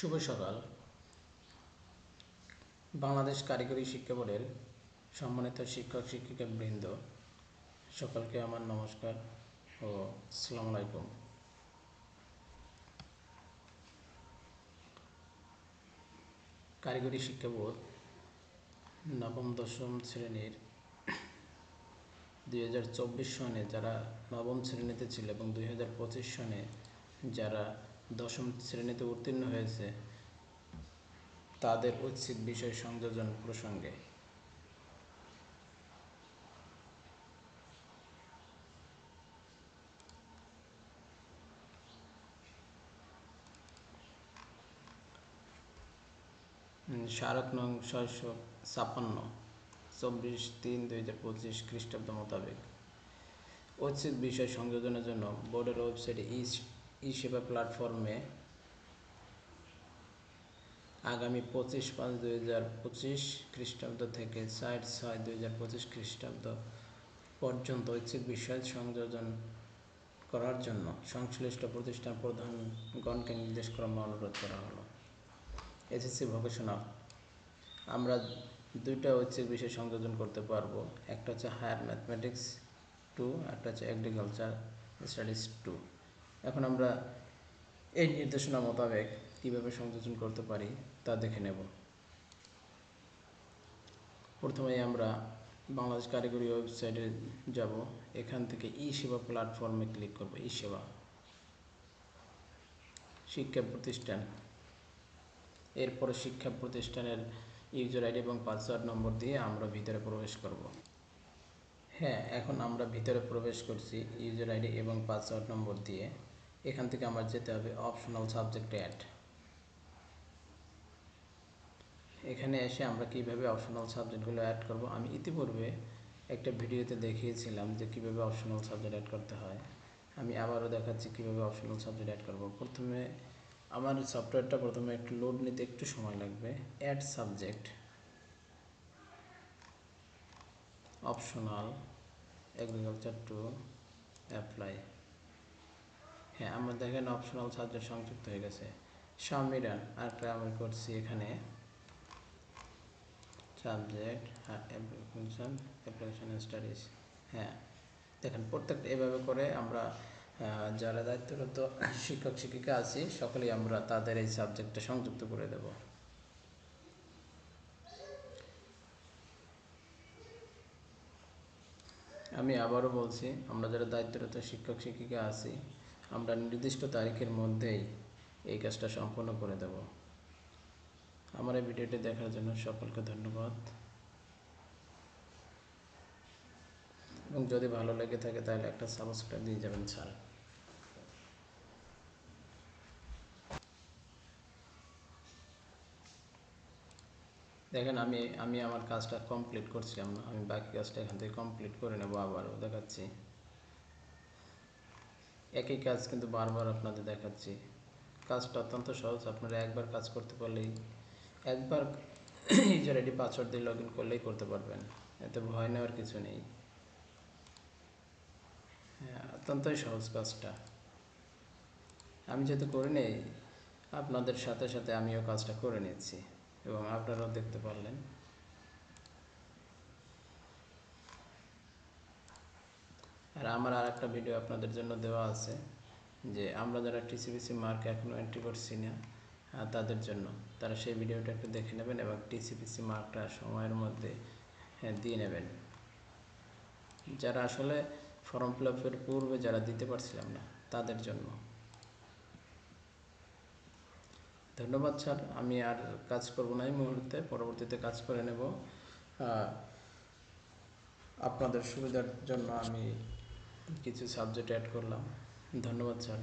শুভ সকাল। বাংলাদেশ কারিগরি শিক্ষা বোর্ডের সম্মানিত শিক্ষক শিক্ষিকা বৃন্দ, সকলকে আমার নমস্কার ও আসসালামু আলাইকুম। কারিগরি শিক্ষা বোর্ড নবম, দশম শ্রেণির দুই হাজার চব্বিশ সনে যারা নবম শ্রেণীতে ছিল এবং দুই হাজার পঁচিশ সনে যারা দশম শ্রেণীতে উত্তীর্ণ হয়েছে তাদের ঐচ্ছিক বিষয় সংযোজন প্রসঙ্গে। স্মারক নং ছয়শো ছাপ্পান্ন, চব্বিশ তিন দুই হাজার পঁচিশ খ্রিস্টাব্দ মোতাবেক। ঐচ্ছিক বিষয় সংযোজনের জন্য বোর্ডের ওয়েবসাইটে ই ই সেবা প্ল্যাটফর্মে আগামী পঁচিশ পাঁচ দুই হাজার পঁচিশ খ্রিস্টাব্দ থেকে চার ছয় দুই হাজার পঁচিশ খ্রিস্টাব্দ পর্যন্ত ঐচ্ছিক বিষয় সংযোজন করার জন্য সংশ্লিষ্ট প্রতিষ্ঠান প্রধানগণকে নির্দেশ করা অনুরোধ করা হলো। এসএসসি ভোকেশনাল আমরা দুইটা ঐচ্ছিক বিষয় সংযোজন করতে পারব। একটা হচ্ছে হায়ার ম্যাথমেটিক্স টু একটা হচ্ছে এগ্রিকালচার স্টাডিজ টু এখন আমরা এই নির্দেশনা মোতাবেক কীভাবে সংযোজন করতে পারি তা দেখে নেব। প্রথমে আমরা বাংলাদেশ কারিগরি ওয়েবসাইটে যাব। এখান থেকে ই সেবা প্ল্যাটফর্মে ক্লিক করব ই সেবা শিক্ষা প্রতিষ্ঠান। এরপরে শিক্ষা প্রতিষ্ঠানের ইউজার আইডি এবং পাসওয়ার্ড নম্বর দিয়ে আমরা ভিতরে প্রবেশ করব। হ্যাঁ এখন আমরা ভিতরে প্রবেশ করছি ইউজার আইডি এবং পাসওয়ার্ড নম্বর দিয়ে। এখান থেকে আমার যেতে হবে অপশনাল সাবজেক্ট অ্যাড এখানে এসে আমরা কীভাবে অপশনাল সাবজেক্টগুলো অ্যাড করব? আমি ইতিপূর্বে একটা ভিডিওতে দেখিয়েছিলাম যে কীভাবে অপশনাল সাবজেক্ট অ্যাড করতে হয়। আমি আবারও দেখাচ্ছি কীভাবে অপশনাল সাবজেক্ট অ্যাড করব। প্রথমে আমার সফটওয়্যারটা প্রথমে একটু লোড নিতে একটু সময় লাগবে। Add subject optional agriculture to apply হ্যাঁ আমরা দেখেন অপশনাল সাবজেক্ট সংযুক্ত হয়ে গেছে। সংবিধান আরেকটা আমি করছি এখানে। সাবজেক্ট অ্যাপ্লিকেশন স্টাডিজ হ্যাঁ। দেখেন, প্রত্যেকটা এভাবে করে আমরা যারা দায়িত্বরত শিক্ষক, শিক্ষিকা আছি, সকলেই আমরা তাদের এই সাবজেক্টটা সংযুক্ত করে দেব। আমি আবারও বলছি, আমরা যারা দায়িত্বরত শিক্ষক, শিক্ষিকা আছি আমরা নির্দিষ্ট তারিখের মধ্যেই এই কাজটা সম্পন্ন করে দেব। আমার এই ভিডিওটি দেখার জন্য সকলকে ধন্যবাদ। এবং যদি ভালো লেগে থাকে তাহলে একটা সাবস্ক্রাইব দিয়ে যাবেন স্যার। দেখেন আমি আমি আমার কাজটা কমপ্লিট করছিলাম না আমি বাকি কাজটা এখান থেকে কমপ্লিট করে নেব আবারও, দেখাচ্ছি। একই কাজ কিন্তু বারবার আপনাদের দেখাচ্ছি। কাজটা অত্যন্ত সহজ, আপনারা একবার কাজ করতে পারলেই, একবার ইউজার আইডি পাসওয়ার্ড দিয়ে লগ ইন করলেই করতে পারবেন। এতে ভয় নেওয়ার কিছু নেই। হ্যাঁ অত্যন্তই সহজ কাজটা। আমি যেহেতু করে নেই, আপনাদের সাথে সাথে আমিও কাজটা করে নিচ্ছি এবং আপনারাও দেখতে পারলেন। আর আমার আর একটা ভিডিও আপনাদের জন্য দেওয়া আছে যে আমরা যারা টিসিবিসি মার্ক এখনও এন্ট্রি করছি না তাদের জন্য। তারা সেই ভিডিওটা একটু দেখে নেবেন এবং টিসিপিসি মার্কটা সময়ের মধ্যে হ্যাঁ, দিয়ে নেবেন। যারা আসলে ফর্ম ফিল আপের পূর্বে যারা দিতে পারছিলাম না তাদের জন্য। ধন্যবাদ স্যার আমি আর কাজ করব না এই মুহূর্তে পরবর্তীতে কাজ করে নেব। আপনাদের সুবিধার জন্য আমি কিছু সাবজেক্ট অ্যাড করলাম। ধন্যবাদ স্যার